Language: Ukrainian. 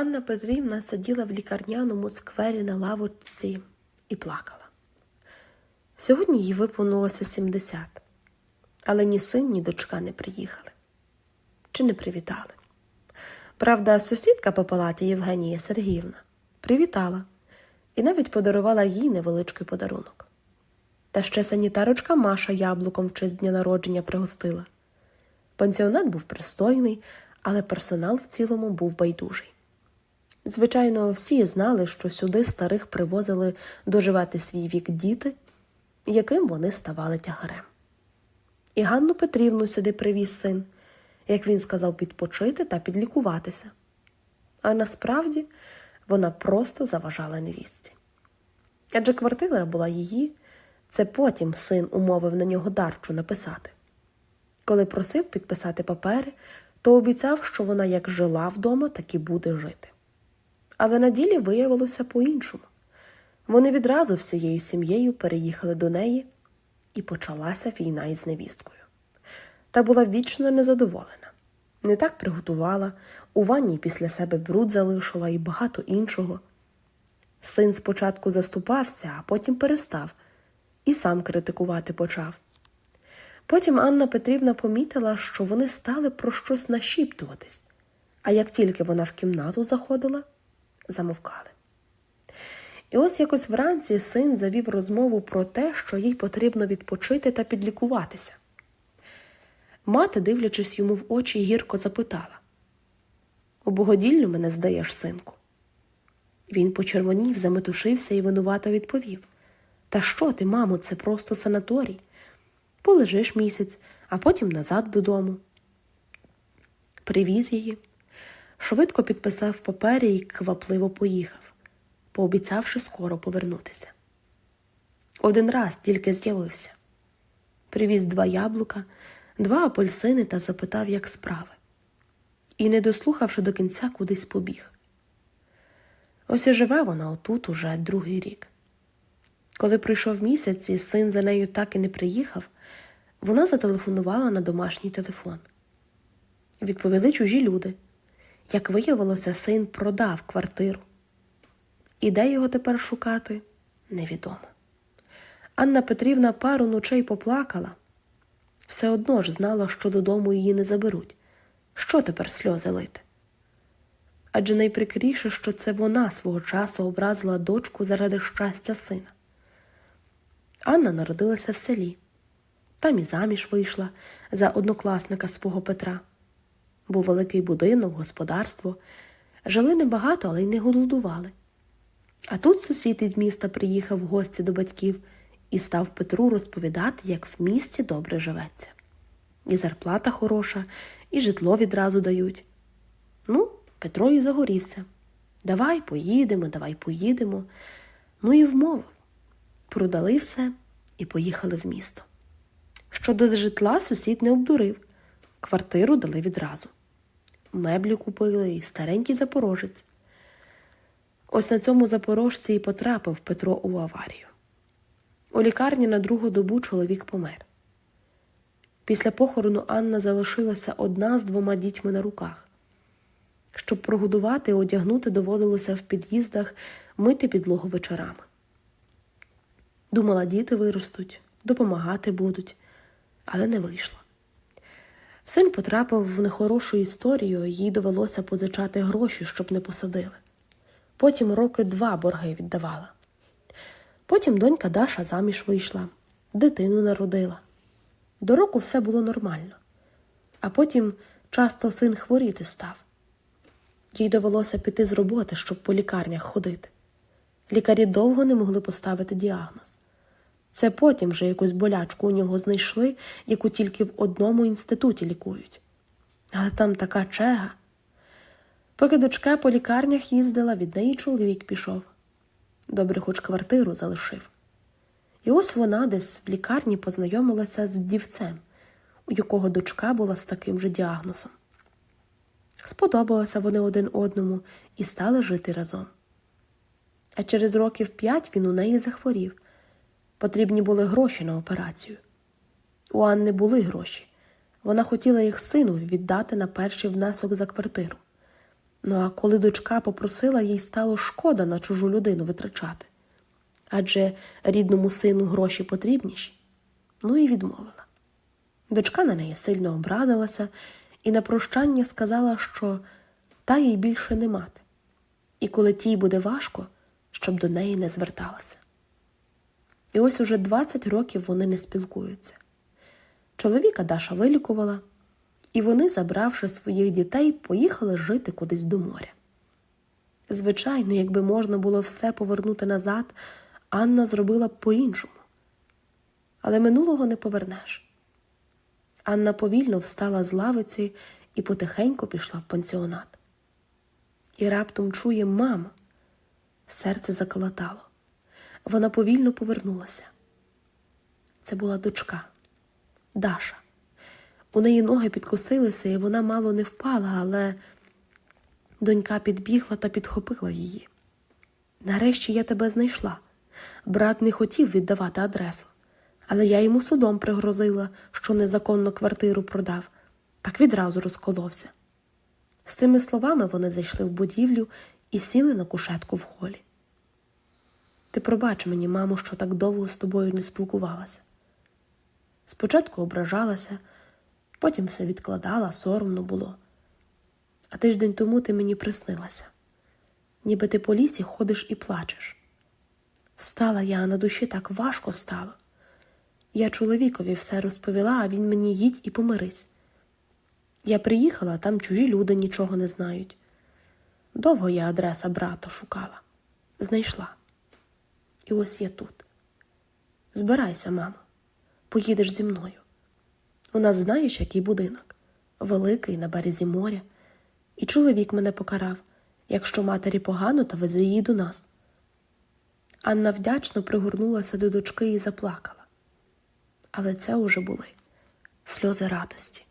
Анна Петрівна сиділа в лікарняному сквері на лавочці і плакала. Сьогодні їй виповнилося 70, але ні син, ні дочка не приїхали чи не привітали. Правда, сусідка по палаті Євгенія Сергіївна привітала і навіть подарувала їй невеличкий подарунок. Та ще санітарочка Маша яблуком в честь дня народження пригостила. Пансіонат був пристойний, але персонал в цілому був байдужий. Звичайно, всі знали, що сюди старих привозили доживати свій вік діти, яким вони ставали тягарем. І Ганну Петрівну сюди привіз син, як він сказав, відпочити та підлікуватися. А насправді вона просто заважала невістці. Адже квартира була її, це потім син умовив на нього дарчу написати. Коли просив підписати папери, то обіцяв, що вона як жила вдома, так і буде жити. Але на ділі виявилося по-іншому. Вони відразу всією сім'єю переїхали до неї, і почалася війна із невісткою. Та була вічно незадоволена. Не так приготувала, у ванні після себе бруд залишила і багато іншого. Син спочатку заступався, а потім перестав і сам критикувати почав. Потім Анна Петрівна помітила, що вони стали про щось нашіптуватись, а як тільки вона в кімнату заходила, замовкали. І ось якось вранці син завів розмову про те, що їй потрібно відпочити та підлікуватися. Мати, дивлячись йому в очі, гірко запитала У богодільню мене здаєш, синку. Він почервонів, заметушився і винувато відповів Та що ти, мамо, це просто санаторій. Полежиш місяць, а потім назад додому. Привіз її, швидко підписав папері і квапливо поїхав, пообіцявши скоро повернутися. Один раз тільки з'явився. Привіз два яблука, два апельсини та запитав, як справи. І, не дослухавши до кінця, кудись побіг. Ось і живе вона отут уже другий рік. Коли прийшов місяць і син за нею так і не приїхав, вона зателефонувала на домашній телефон. Відповіли чужі люди. Як виявилося, син продав квартиру. І де його тепер шукати, невідомо. Анна Петрівна пару ночей поплакала, все одно ж знала, що додому її не заберуть. Що тепер сльози лити? Адже найприкріше, що це вона свого часу образила дочку заради щастя сина. Анна народилася в селі, там і заміж вийшла за однокласника свого Петра. Був великий будинок, господарство. Жили небагато, але й не голодували. А тут сусід із міста приїхав в гості до батьків і став Петру розповідати, як в місті добре живеться. І зарплата хороша, і житло відразу дають. Ну, Петро і загорівся. Давай поїдемо, давай поїдемо. Ну і вмовив. Продали все і поїхали в місто. Щодо житла сусід не обдурив, квартиру дали відразу. Меблі купили і старенький запорожець. Ось на цьому запорожці і потрапив Петро у аварію. У лікарні на другу добу чоловік помер. Після похорону Анна залишилася одна з двома дітьми на руках. Щоб прогодувати і одягнути, доводилося в під'їздах мити підлогу вечорами. Думала, діти виростуть, допомагати будуть, але не вийшло. Син потрапив в нехорошу історію, їй довелося позичати гроші, щоб не посадили. Потім роки два борги віддавала. Потім донька Даша заміж вийшла, дитину народила. До року все було нормально, а потім часто син хворіти став. Їй довелося піти з роботи, щоб по лікарнях ходити. Лікарі довго не могли поставити діагноз. Це потім вже якусь болячку у нього знайшли, яку тільки в одному інституті лікують. Але там така черга. Поки дочка по лікарнях їздила, від неї чоловік пішов. Добре, хоч квартиру залишив. І ось вона десь в лікарні познайомилася з вдівцем, у якого дочка була з таким же діагнозом. Сподобалися вони один одному і стали жити разом. А через років п'ять він у неї захворів. Потрібні були гроші на операцію. У Анни були гроші. Вона хотіла їх сину віддати на перший внесок за квартиру. Ну а коли дочка попросила, їй стало шкода на чужу людину витрачати. Адже рідному сину гроші потрібніші. Ну і відмовила. Дочка на неї сильно образилася і на прощання сказала, що та їй більше не мати, і коли тій буде важко, щоб до неї не зверталася. І ось уже 20 років вони не спілкуються. Чоловіка Даша вилікувала, і вони, забравши своїх дітей, поїхали жити кудись до моря. Звичайно, якби можна було все повернути назад, Анна зробила б по-іншому. Але минулого не повернеш. Анна повільно встала з лавиці і потихеньку пішла в пансіонат. І раптом чує мама. Серце заколотало. Вона повільно повернулася. Це була дочка Даша. У неї ноги підкосилися, і вона мало не впала, але донька підбігла та підхопила її. Нарешті я тебе знайшла. Брат не хотів віддавати адресу, але я йому судом пригрозила, що незаконно квартиру продав, так відразу розколовся. З цими словами вони зайшли в будівлю і сіли на кушетку в холі. Ти пробач мені, мамо, що так довго з тобою не спілкувалася. Спочатку ображалася, потім все відкладала, соромно було. А тиждень тому ти мені приснилася, ніби ти по лісі ходиш і плачеш. Встала я, а на душі так важко стало. Я чоловікові все розповіла, а він мені їдь і помирись. Я приїхала, там чужі люди нічого не знають. Довго я адреса брата шукала, знайшла. І ось я тут. Збирайся, мамо, поїдеш зі мною. У нас знаєш, який будинок великий на березі моря, і чоловік мене покарав. Якщо матері погано, то вези її до нас. Анна вдячно пригорнулася до дочки і заплакала. Але це уже були сльози радості.